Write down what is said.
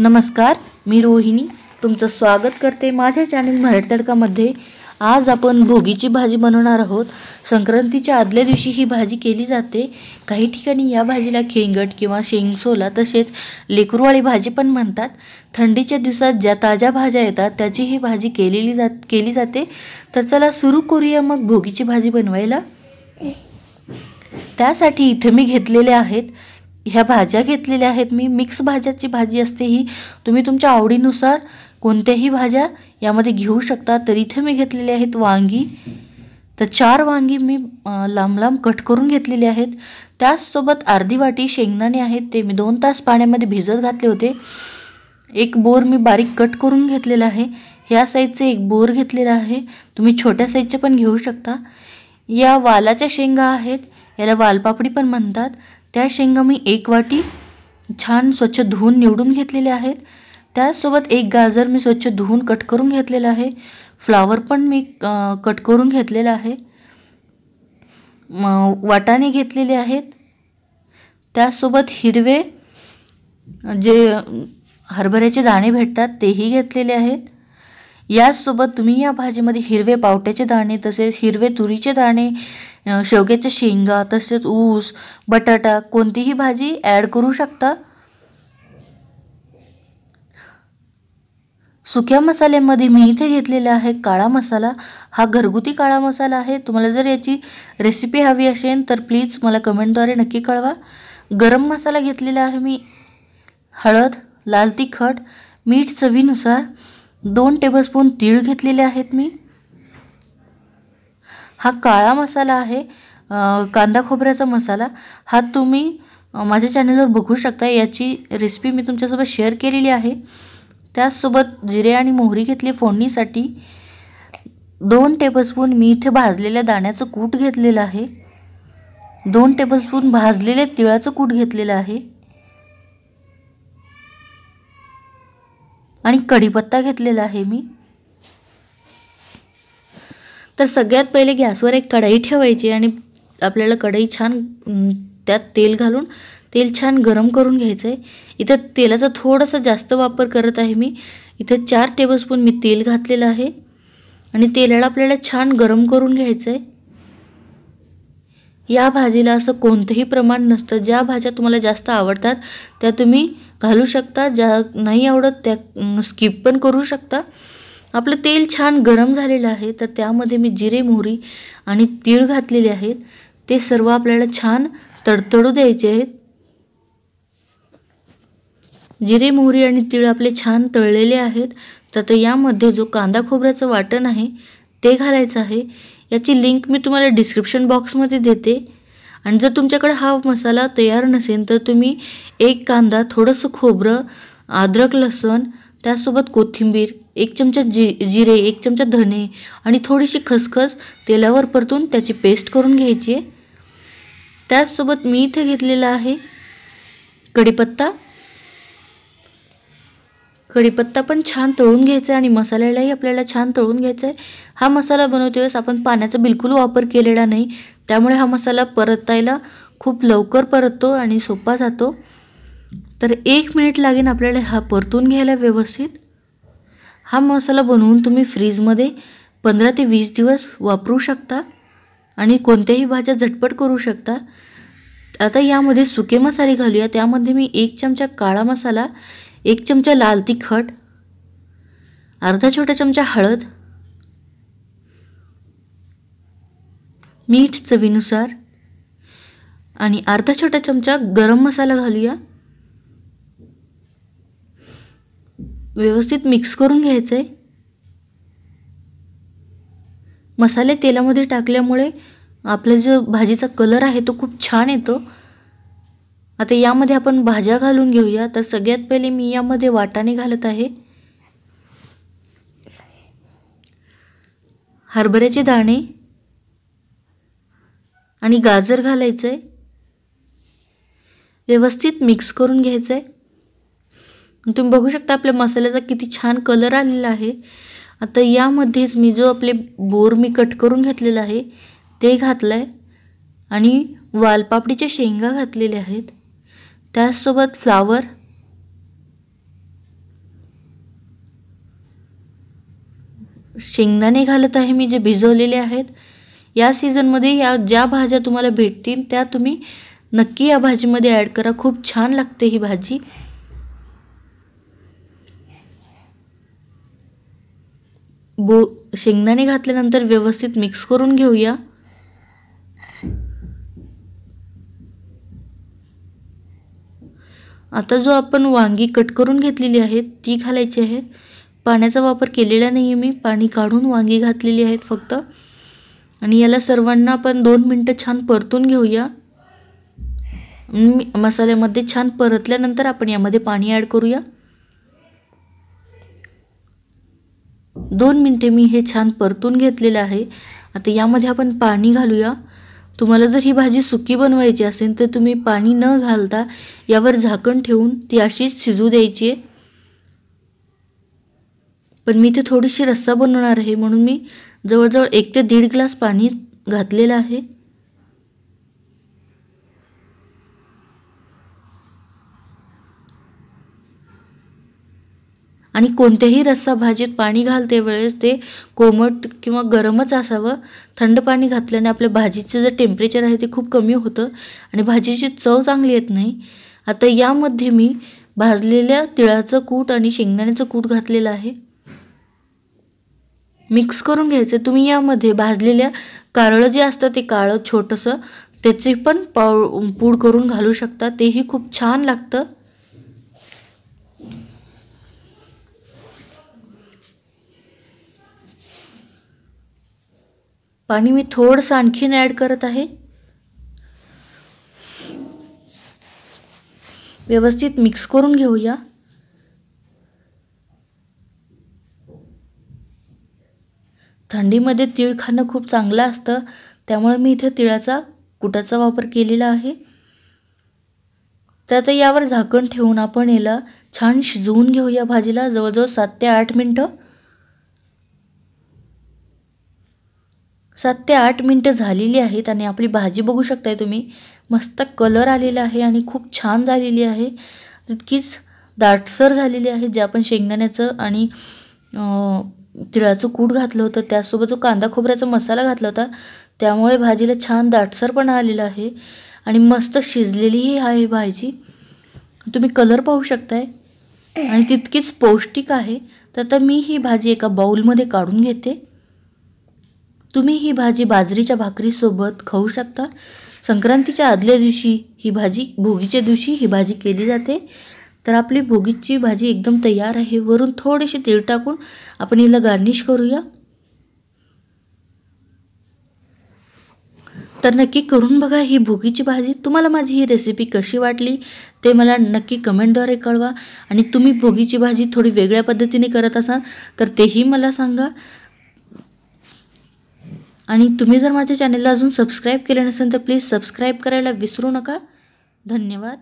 नमस्कार मी रोहिणी. तुमचं स्वागत करते माझ्या चॅनल मराठी तडकामध्ये. आज आपण भोगीची भाजी बनवणार आहोत. संक्रांतीच्या आदल्या दिवशी ही भाजी केली जाते. काही ठिकाणी या भाजीला खेंगट किंवा शेंगसोला तसेच लेकरूवाळी भाजी पण म्हणतात. थंडीच्या दिवसात ज्या ताज्या भाज्या येतात त्याची ही भाजी केलेली जात केली जाते. तर चला सुरू करूया मग भोगीची भाजी बनवायला. त्यासाठी इथे मी घेतलेले आहेत ह्या भाज्या घेतलेल्या आहेत मी. मिक्स भाज्याची भाजी असते ही. तुम्ही तुमच्या आवडीनुसार कोणत्याही भाज्या यामध्ये घेऊ शकता. तर इथे मी घेतलेले आहेत वांगी. तर चार वांगी मी लांब लांब कट करून घेतलेले आहेत. त्याचसोबत अर्धी वाटी शेंगदाणे आहेत. ते मी दोन तास पाण्यामध्ये भिजत घातले होते. एक बोर मी बारीक कट करून घेतलेला आहे. ह्या साईजचे एक बोर घेतलेला आहे. तुम्ही छोट्या साईजचे पण घेऊ शकता. या वालाच्या शेंगा आहेत. याला वालपापडी पण म्हणतात. त्या शेंगा मी एक वाटी छान स्वच्छ धुवून निवडून घेतलेले आहेत. त्याचसोबत एक गाजर मी स्वच्छ धुवून कट करून घेतलेलं आहे. फ्लावर पण मी कट करून घेतलेलं आहे. वाटाणे घेतलेले आहेत. त्यासोबत हिरवे जे हरभऱ्याचे दाणे भेटतात तेही घेतलेले आहेत. याचसोबत तुम्ही या भाजीमध्ये हिरवे पावट्याचे दाणे तसेच हिरवे तुरीचे दाणे शेवग्याच्या शेंगा तसेच ऊस बटाटा कोणतीही भाजी ॲड करू शकता. सुक्या मसाल्यामध्ये मी इथे घेतलेला आहे काळा मसाला. हा घरगुती काळा मसाला आहे. तुम्हाला जर याची रेसिपी हवी असेल तर प्लीज मला कमेंटद्वारे नक्की कळवा. गरम मसाला घेतलेला आहे मी. हळद लाल तिखट मीठ चवीनुसार. दोन टेबलस्पून तीळ घेतलेले आहेत मी. हा काळा मसाला आहे कांदा खोबऱ्याचा मसाला. हा तुम्ही माझ्या चॅनलवर बघू शकता. याची रेसिपी मी तुमच्यासोबत शेअर केलेली आहे. त्याचसोबत जिरे आणि मोहरी घेतली फोडणीसाठी. दोन टेबलस्पून मी इथे भाजलेल्या दाण्याचं कूट घेतलेलं आहे. दोन टेबलस्पून भाजलेले तिळाचं कूट घेतलेलं आहे. आणि कढीपत्ता घेतलेला आहे मी. तर सगळ्यात पहिले गॅसवर एक कढई ठेवायची आणि आपल्याला कढई छान त्यात तेल घालून तेल छान गरम करून घ्यायचं आहे इथं तेलाचा थोडासा जास्त वापर करत आहे मी. इथं चार टेबलस्पून मी तेल घातलेलं आहे. आणि तेलाला आपल्याला छान गरम करून घ्यायचं आहे या भाजीला असं कोणतंही प्रमाण नसतं. ज्या भाज्या तुम्हाला जास्त आवडतात त्या तुम्ही घालू शकता. ज्या नाही आवडत त्या स्किप पण करू शकता. आपलं तेल छान गरम झालेलं आहे तर त्यामध्ये मी जिरे मोहरी आणि तीळ घातलेले आहेत. ते सर्व आपल्याला छान तडतडू द्यायचे आहेत. जिरे मोहरी आणि तीळ आपले छान तळलेले आहेत. तर यामध्ये जो कांदा खोबऱ्याचं वाटण आहे ते घालायचं आहे. याची लिंक मी तुम्हाला डिस्क्रिप्शन बॉक्समध्ये देते. आणि जर तुमच्याकडे हा मसाला तयार नसेल तर तुम्ही एक कांदा थोडंसं खोबरं अद्रक लसूण त्यासोबत कोथिंबीर एक चमचा जि जिरे एक चमचा धने आणि थोडीशी खसखस तेलावर परतून त्याची पेस्ट करून घ्यायची आहे. त्याचसोबत मी इथे घेतलेला आहे कढीपत्ता. कढीपत्ता पण छान तळून घ्यायचा आहे आणि मसाल्यालाही आपल्याला छान तळून घ्यायचा आहे हा मसाला बनवते वेळेस आपण पाण्याचा बिलकुल वापर केलेला नाही. त्यामुळे हा मसाला परतायला खूप लवकर परततो आणि सोपा जातो. तर एक मिनिट लागेल आपल्याला हा परतून घ्यायला व्यवस्थित. हा मसाला बनवून तुम्ही फ्रीजमध्ये पंधरा ते वीस दिवस वापरू शकता आणि कोणत्याही भाज्या झटपट करू शकता. आता यामध्ये सुके मसाले घालूया. त्यामध्ये मी एक चमचा काळा मसाला एक चमचा लाल तिखट अर्धा छोटा चमचा हळद मीठ चवीनुसार आणि अर्धा छोटा चमचा गरम मसाला घालूया. व्यवस्थित मिक्स करून घ्यायचं आहे मसाले तेलामध्ये टाकल्यामुळे आपला जो भाजीचा कलर आहे तो खूप छान येतो. आता यामध्ये आपण भाज्या घालून घेऊया. तर सगळ्यात पहिले मी यामध्ये वाटाणे घालत आहे. हरभऱ्याचे दाणे आणि गाजर घालायचं आहे व्यवस्थित मिक्स करून घ्यायचं आहे तुम्ही बघू शकता आपल्या मसाल्याचा किती छान कलर आलेला आहे. आता यामध्येच मी जो आपले बोर मी कट करून घेतलेला आहे ते घातलं आहे आणि वालपापडीच्या शेंगा घातलेल्या आहेत. त्याचसोबत फ्लावर. शेंगदाणे घालत आहे मी जे भिजवलेले आहेत. या सीझनमध्ये या ज्या भाज्या तुम्हाला भेटतील त्या तुम्ही नक्की या भाजीमध्ये ॲड करा. खूप छान लागते ही भाजी. बो शेंगदाणे घातल्यानंतर व्यवस्थित मिक्स करून घेऊया. आता जो आपण वांगी कट करून घेतलेली आहेत ती घालायची आहेत. पाण्याचा वापर केलेला नाही आहे मी पाणी काढून वांगी घातलेली आहेत फक्त. आणि याला सर्वांना आपण दोन मिनटं छान परतून घेऊया. मसाल्यामध्ये छान परतल्यानंतर आपण यामध्ये पाणी ॲड करूया. दोन मिनटे मी हे छान परतून घेतलेलं आहे. आता यामध्ये आपण पाणी घालूया. तुम्हाला जर ही भाजी सुकी बनवायची असेल तर तुम्ही पाणी न घालता यावर झाकण ठेवून ती अशीच शिजू द्यायची आहे. पण मी इथे थोडीशी रस्सा बनवणार आहे म्हणून मी जवळजवळ एक ते दीड ग्लास पाणी घातलेलं आहे. आणि कोणत्याही रस्सा भाजीत पाणी घालते वेळेस ते कोमट किंवा गरमच असावं. थंड पाणी घातल्याने आपल्या भाजीचं जे टेम्परेचर आहे ते खूप कमी होतं आणि भाजीची चव चांगली येत नाही. आता यामध्ये मी भाजलेल्या तिळाचं कूट आणि शेंगदाण्याचं कूट घातलेलं आहे. मिक्स करून घ्यायचं. तुम्ही यामध्ये भाजलेल्या कारळं जे असतं ते काळं छोटंसं त्याचे पण पाव पूड करून घालू शकता. तेही खूप छान लागतं. पाणी मी थोडंसं आणखीन ॲड करत आहे. व्यवस्थित मिक्स करून घेऊया. थंडीमध्ये तीळ खाणं खूप चांगलं असतं त्यामुळे मी इथे तिळाचा कुटाचा वापर केलेला आहे. तर आता यावर झाकण ठेवून आपण याला छान शिजवून घेऊया भाजीला जवळजवळ सात ते आठ मिनटं. सात ते आठ मिनटं झालेली आहेत आणि आपली भाजी बघू शकताय तुम्ही. मस्त कलर आलेला आहे आणि खूप छान झालेली आहे. तितकीच दाटसर झालेली आहे जे आपण शेंगदाण्याचं आणि तिळाचं कूट घातलं होतं. त्यासोबत जो कांदा खोबऱ्याचा मसाला घातला होता. त्यामुळे भाजीला छान दाटसरपणा आलेला आहे आणि मस्त शिजलेलीही आहे भाजी. तुम्ही कलर पाहू शकताय. आणि तितकीच पौष्टिक आहे. तर आता मी ही भाजी एका बाऊलमध्ये काढून घेते. तुम्ही ही भाजी बाजरीच्या भाकरीसोबत खाऊ शकता. संक्रांतीच्या आदल्या दिवशी ही भाजी भोगीच्या दिवशी ही भाजी केली जाते. तर आपली भोगीची भाजी एकदम तयार आहे. वरून थोडेसे तेल टाकून आपण हिला गार्निश करूया. तर नक्की करून बघा ही भोगीची भाजी. तुम्हाला माझी ही रेसिपी कशी वाटली ते मला नक्की कमेंटद्वारे कळवा. आणि तुम्ही भोगीची भाजी थोडी वेगळ्या पद्धतीने करत असाल तर तेही मला सांगा. आणि तुम्ही जर माझ्या चॅनलला अजून सबस्क्राईब केले नसेल तर प्लीज सबस्क्राईब करायला विसरू नका. धन्यवाद.